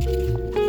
Música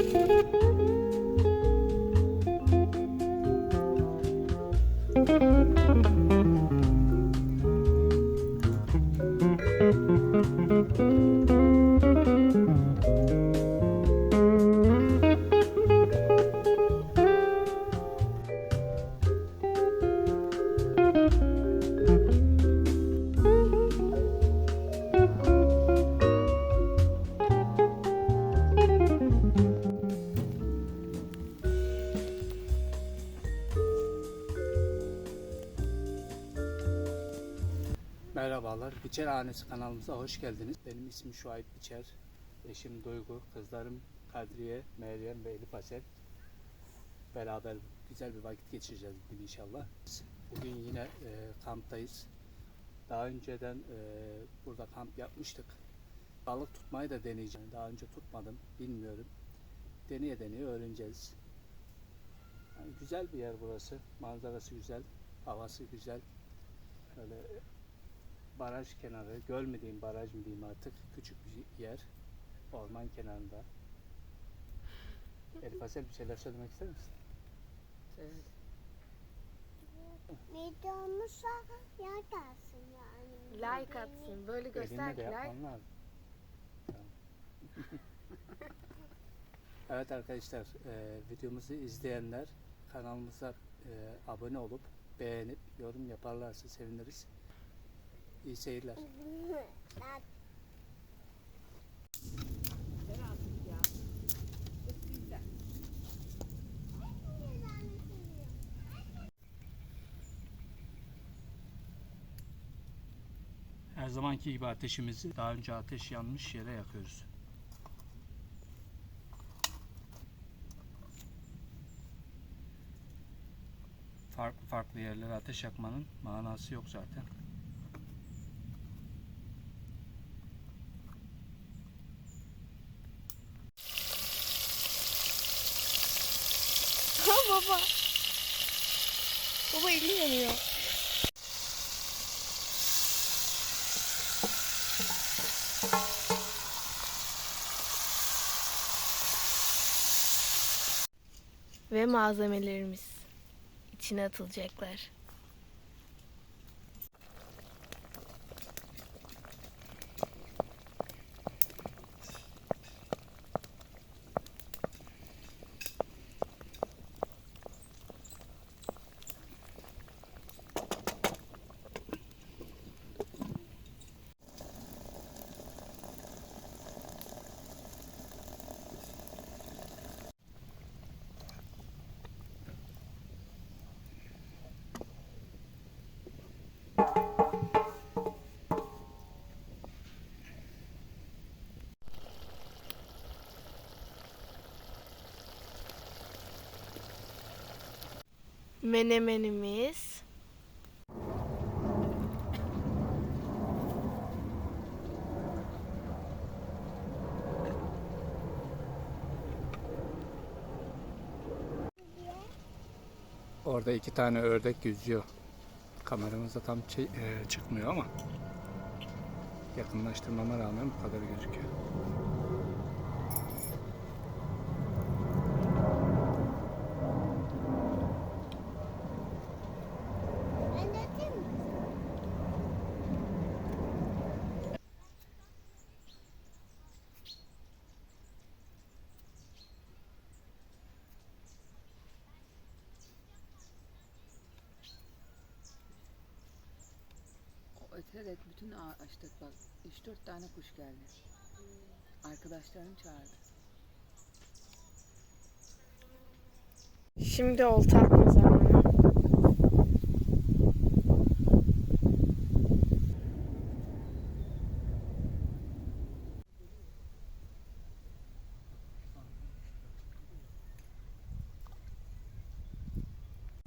Biçer Hanesi kanalımıza hoş geldiniz. Benim ismim Şuayb Biçer, eşim Duygu, kızlarım Kadriye, Meryem ve Elif Asel. Beraber güzel bir vakit geçireceğiz bugün inşallah. Bugün yine e, kamptayız. Daha önceden e, burada kamp yapmıştık. Balık tutmayı da deneyeceğim. Daha önce tutmadım, bilmiyorum. Deneye deneye öğreneceğiz. Yani güzel bir yer burası. Manzarası güzel, havası güzel. Böyle baraj kenarı, göl mü diyeyim, baraj mı diyeyim artık. Küçük bir yer. Orman kenarında. Elif Asel bir şeyler söylemek ister misin? Evet. Videomuza like atsın yani. Like atsın. Böyle göster Elinle ki like. yapman lazım. Tamam. evet arkadaşlar, e, videomuzu izleyenler kanalımıza e, abone olup beğenip yorum yaparlarsa seviniriz. İyi seyirler. Her zamanki gibi ateşimizi daha önce ateş yanmış yere yakıyoruz. Farklı farklı yerlere ateş yakmanın manası yok zaten. Baba. Baba eli yanıyor. Ve malzemelerimiz içine atılacaklar. Menemenimiz. Orada iki tane ördek yüzüyor. Kameramızda tam e, çıkmıyor ama yakınlaştırmama rağmen bu kadar gözüküyor. Öterek bütün açtık bak. 3-4 tane kuş geldi. Arkadaşlarım çağırdı. Şimdi olta zamanı.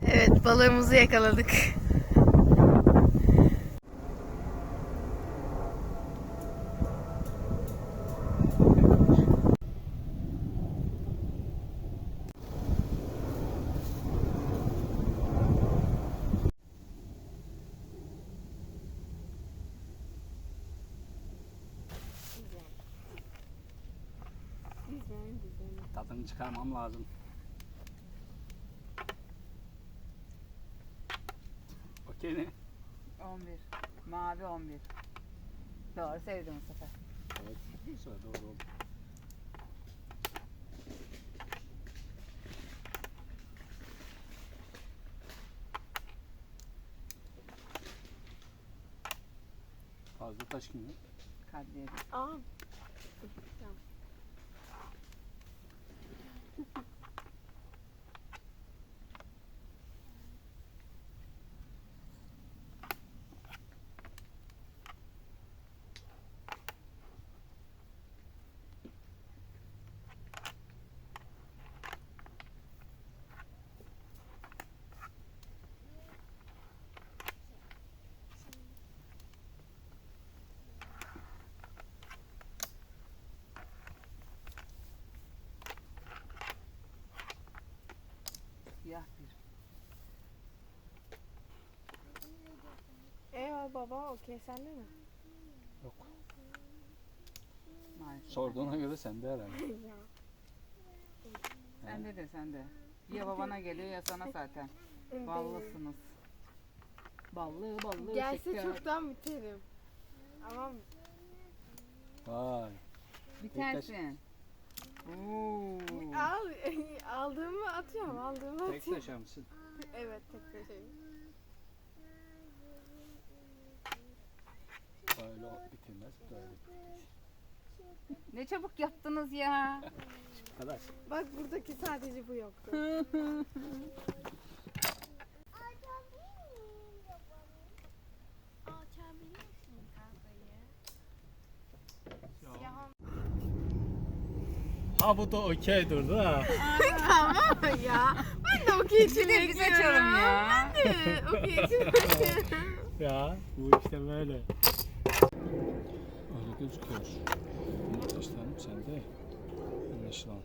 Evet balığımızı yakaladık. Çıkarmam lazım. Okey ne? 11. Mavi 11. Doğru sevdim bu sefer. Evet. Sonra doğru oldu. Fazla taş kim? Kadriye'de. Aa. Siyah Thank you. Baba okey sende mi? Yok. Maalesef. Sorduğuna göre sende herhalde. Sende de sende. Ya babana geliyor ya sana zaten. Ballısınız. Ballı ballı Gelse şeker. çoktan biterim. Ama Vay. Bitersin. Oo. al aldığımı atıyorum aldığımı Tek atıyorum. taşa mısın? Evet tek bir Böyle bitirmez. Böyle bitir. Ne çabuk yaptınız ya. Bu kadar. Bak buradaki sadece bu yoktu. Ha bu da okey durdu ha. Ama ya ben de okey için de biz açalım ya. Ben de okey için bekliyorum. Ya bu işte böyle. Gözüküyor. Taşlarım sende. Anlaşılan.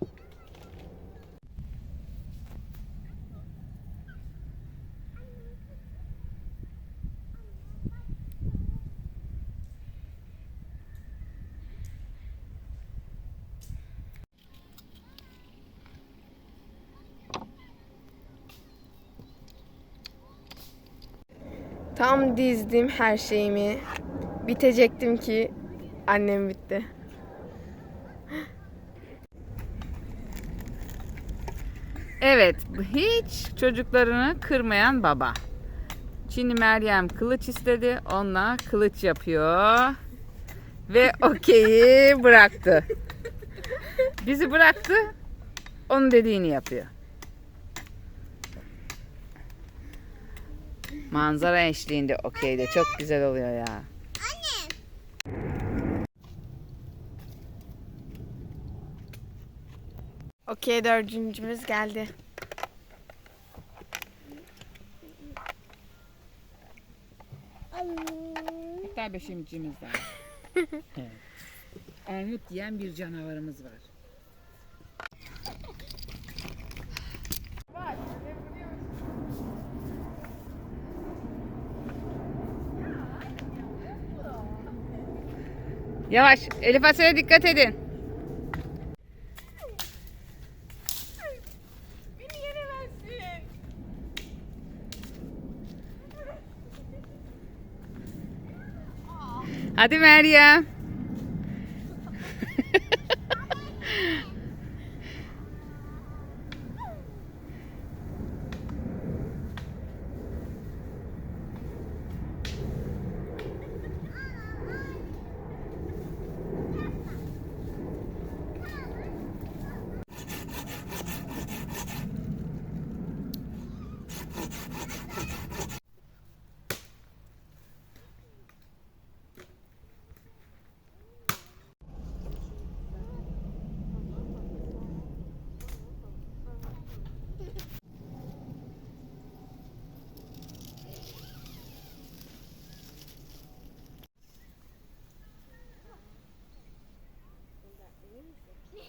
Tam dizdim her şeyimi. Bitecektim ki annem bitti. Evet, hiç çocuklarını kırmayan baba. Şimdi Meryem kılıç istedi, onunla kılıç yapıyor. Ve okeyi bıraktı. Bizi bıraktı, onun dediğini yapıyor. Manzara eşliğinde okeyde çok güzel oluyor ya. Okey dördüncümüz geldi. Hatta beşincimiz de var. Armut yiyen bir canavarımız var. Yavaş, Elif Asya'ya dikkat edin. Beni yenemezsin. Hadi Meryem.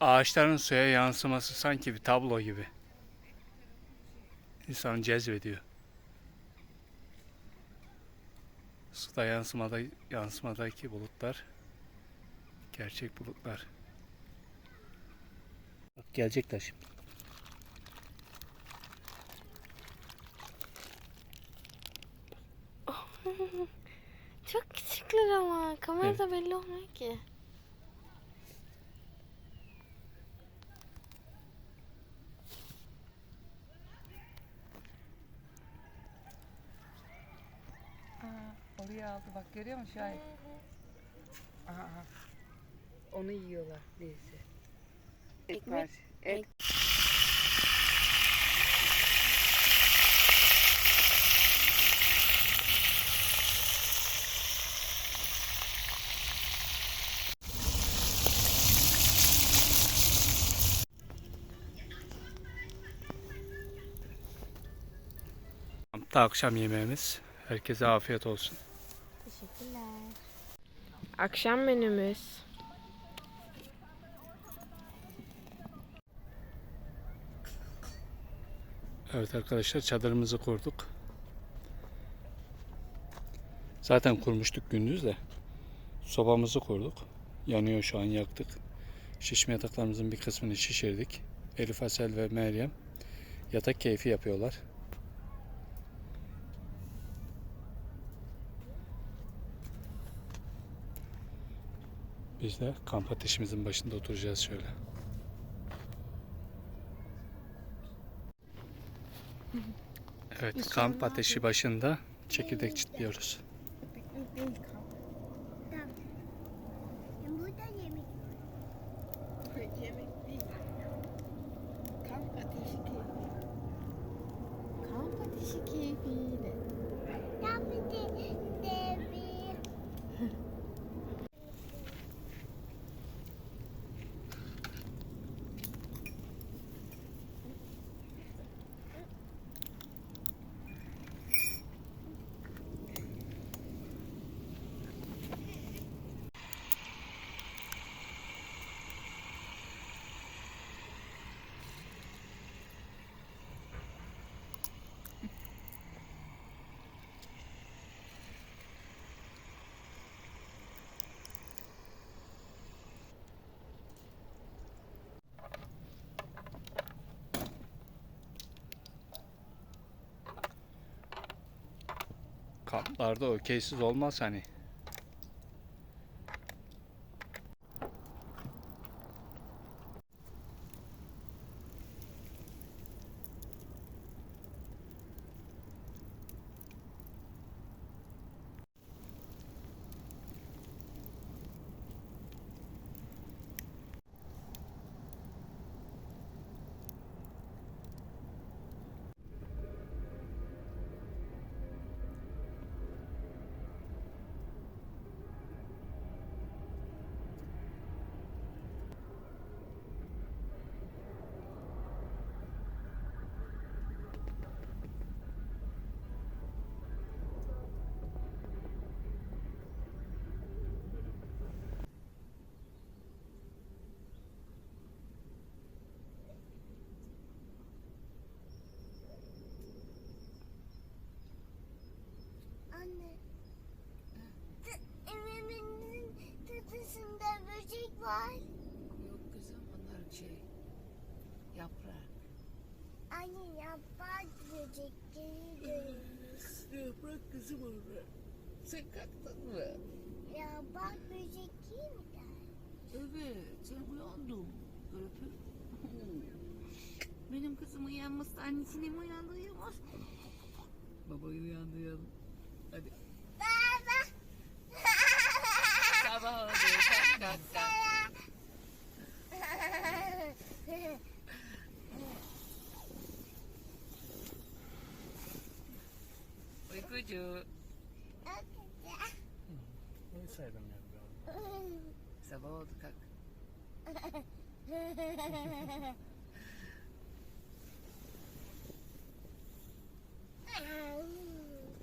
ağaçların suya yansıması sanki bir tablo gibi. İnsanı cezbediyor. Suda yansımada, yansımadaki bulutlar gerçek bulutlar. Bak gelecekler şimdi. Çok küçükler ama kamerada belli olmuyor ki. Aa, oraya aldı bak görüyor musun Şahin? Aha, aha. Onu yiyorlar birisi. Ekmek- var. Et. Kampta akşam yemeğimiz. Herkese afiyet olsun. Teşekkürler. Akşam menümüz. Evet arkadaşlar çadırımızı kurduk. Zaten kurmuştuk gündüz de. Sobamızı kurduk. Yanıyor şu an yaktık. Şişme yataklarımızın bir kısmını şişirdik. Elif Asel ve Meryem yatak keyfi yapıyorlar. Biz de kamp ateşimizin başında oturacağız şöyle. Evet, kamp ateşi başında çekirdek çitliyoruz. Kamplarda okeysiz olmaz hani. anne. Evimin tepesinde böcek var. Yok kızım onlar şey. Yaprak. Anne yapar görüyoruz. Yaprak kızım onlar. Sen kalktın mı? Yapar böcek değil mi der? Evet, sen uyandın. Görüp. Benim kızım uyanmış, annesini mi uyandırıyormuş? Babayı uyandıralım. Hadi. Baba. Sabah oldu, kalk kalk kalk. Uykucu. Ne saydım ya? Sabah oldu kalk.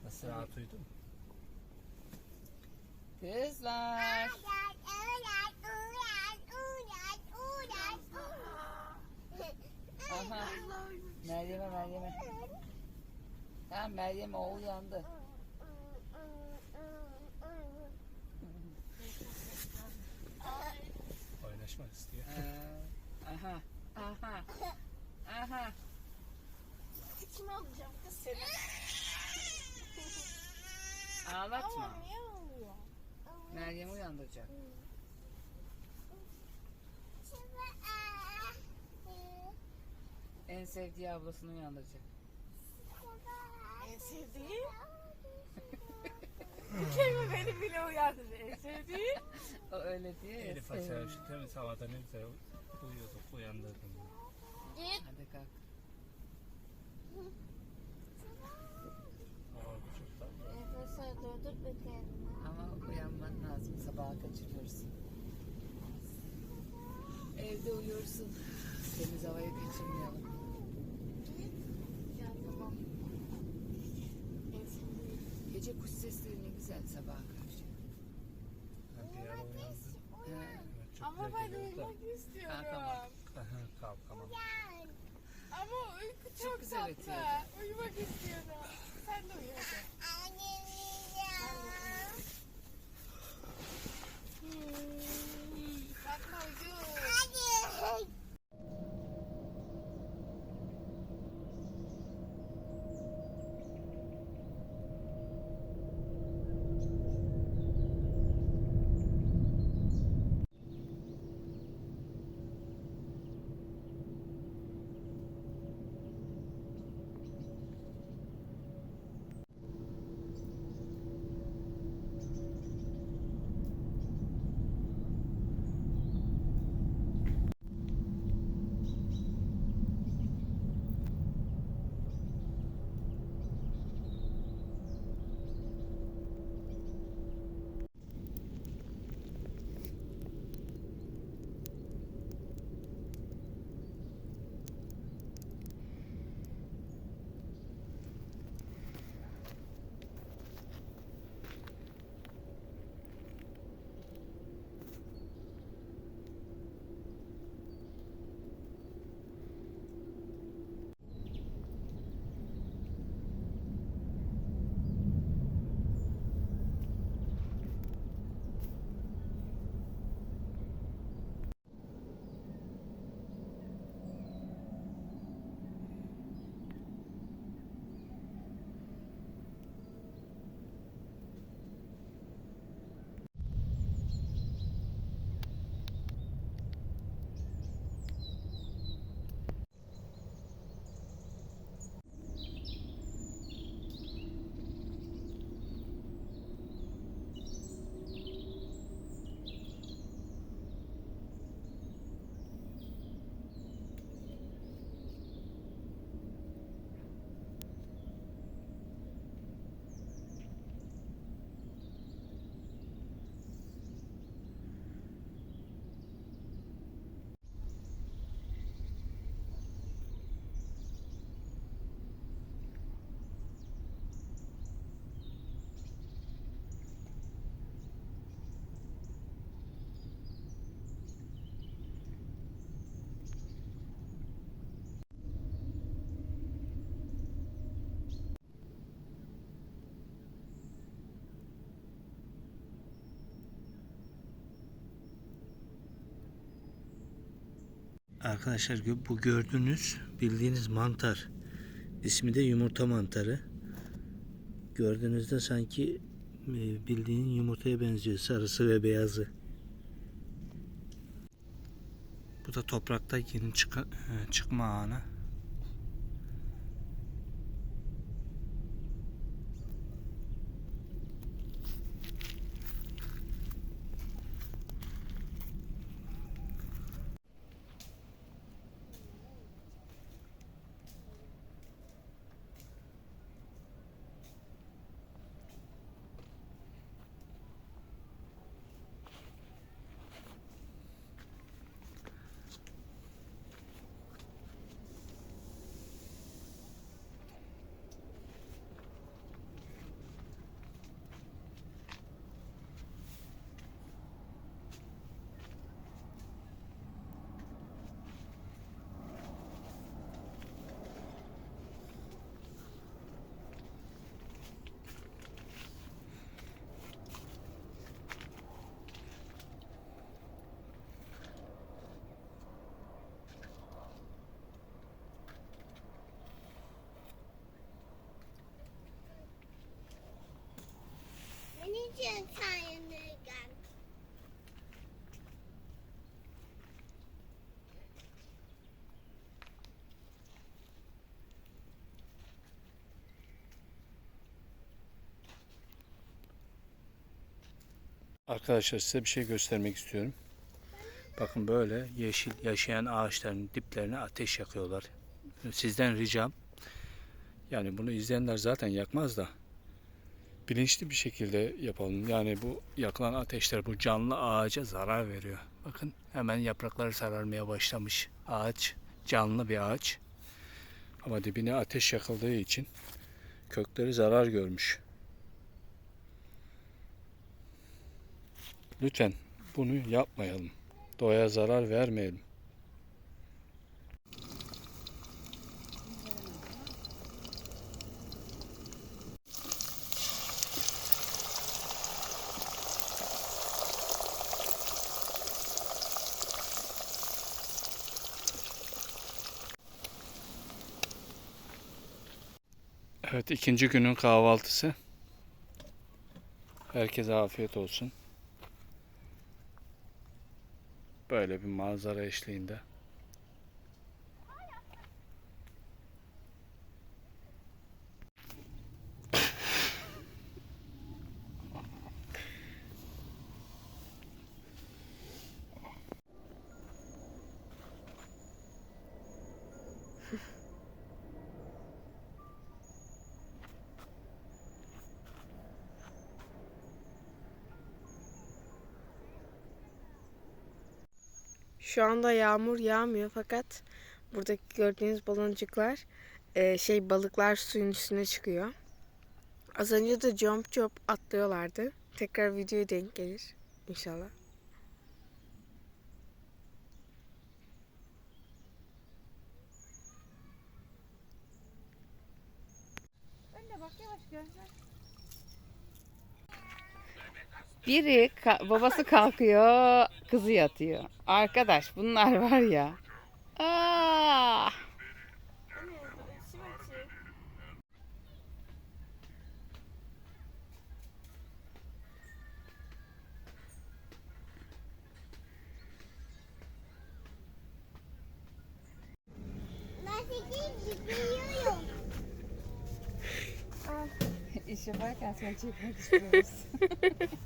Nasıl rahat uyudun? Kızlar. Aha. Meryem'e Meryem'e. Tamam Meryem o uyandı. Oynaşmak istiyor. Aha. Aha. Aha. Kim alacağım kız seni? Ağlatma. Niye oluyor? Meryem'i uyandıracak. En sevdiği ablasını uyandıracak. En sevdiği? Bu kelime beni bile uyandırdı. En sevdiği? O öyle diyor ya. Elif. Aser şu temiz havada ne güzel uyuyorduk, uyandırdım. Git. Hadi kalk. Aa, bu çok tatlı. Nefes al durdur bir kendine. Ama uyanman lazım. Sabaha kaçırıyorsun. Evde uyursun. Temiz havayı kaçırmayalım. Ya tamam. En sevdiği. Gece kuş sesleri ne güzel sabaha karşı. Ha, bir ara uyandı. Ha. Evet, çok Ama güzel ben geliyor da. uyumak istiyorum. Kalkamam. Aha, Kalkamam. Ama uyku çok, Çok güzel tatlı. ötüyor. Uyumak istiyorum. Arkadaşlar bu gördüğünüz bildiğiniz mantar. İsmi de yumurta mantarı. Gördüğünüzde sanki e, bildiğin yumurtaya benziyor sarısı ve beyazı. Bu da toprakta yeni çıka- e, çıkma anı. Arkadaşlar size bir şey göstermek istiyorum. Bakın böyle yeşil yaşayan ağaçların diplerine ateş yakıyorlar. Sizden ricam yani bunu izleyenler zaten yakmaz da bilinçli bir şekilde yapalım. Yani bu yakılan ateşler bu canlı ağaca zarar veriyor. Bakın hemen yaprakları sararmaya başlamış. Ağaç canlı bir ağaç. Ama dibine ateş yakıldığı için kökleri zarar görmüş. Lütfen bunu yapmayalım. Doğaya zarar vermeyelim. Evet ikinci günün kahvaltısı. Herkese afiyet olsun. Böyle bir manzara eşliğinde. Şu anda yağmur yağmıyor fakat buradaki gördüğünüz baloncuklar e, şey balıklar suyun üstüne çıkıyor. Az önce de jump job atlıyorlardı. Tekrar videoya denk gelir inşallah. Bak yavaş gözler. Biri ka- babası kalkıyor, kızı yatıyor. Arkadaş bunlar var ya. Aa! İş yaparken seni çekmek istiyoruz.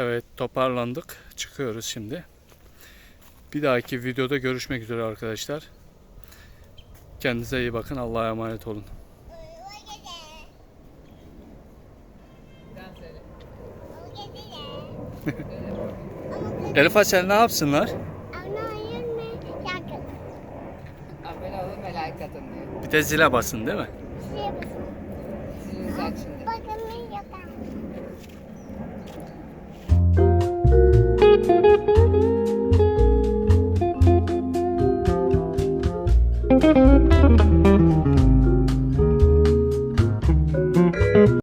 Evet toparlandık. Çıkıyoruz şimdi. Bir dahaki videoda görüşmek üzere arkadaşlar. Kendinize iyi bakın. Allah'a emanet olun. Elif Açel ne yapsınlar? Bir de zile basın değil mi?